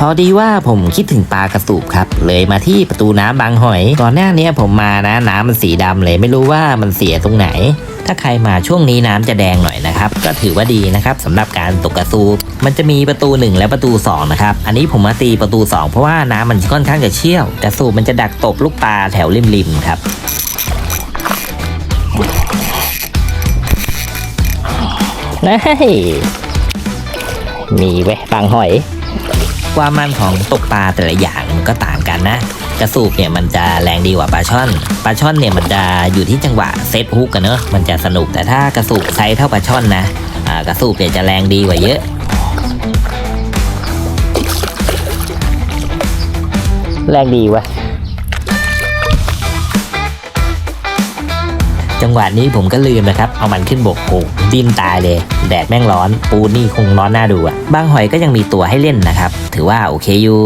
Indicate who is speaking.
Speaker 1: พอดีว่าผมคิดถึงปลากระสูบครับ เลยมาที่ประตูน้ำบางหอย ก่อนหน้านี้ผมมานะน้ำมันสีดำเลยไม่รู้ว่ามันเสียตรงไหน ถ้าใครมาช่วงนี้น้ำจะแดงหน่อยนะครับ ก็ถือว่าดีนะครับสำหรับการตกกระสูบมันจะมีประตู 1 และประตู 2 นะครับ อันนี้ผมมาตีประตู 2 เพราะว่าน้ำมันค่อนข้างจะเชี่ยวกระสูบมันจะดักตบลูกปลาแถวริมๆครับนี่มีเว้ยบางหอย ความมันของตกปลาแต่ละอย่างมันก็ต่างกันนะ กระสูบเนี่ยมันจะแรงดีกว่าปลาช่อน ปลาช่อนเนี่ยมันจะอยู่ที่จังหวะเซตฮุกกันเนอะมันจะสนุกแต่ถ้ากระสูบไซส์เท่าปลาช่อนนะกระสูบเนี่ยจะแรงดีกว่าเยอะแรงดีวะ หวะนี้ผมก็ลืมนะครับ เอามันขึ้นบกโอ้ดิ้นตายเลย แดดแม่งร้อน ปูนนี่คงร้อนหน้าดูอะบางหอยก็ยังมีตัวให้เล่นนะครับ ถือว่าโอเคอยู่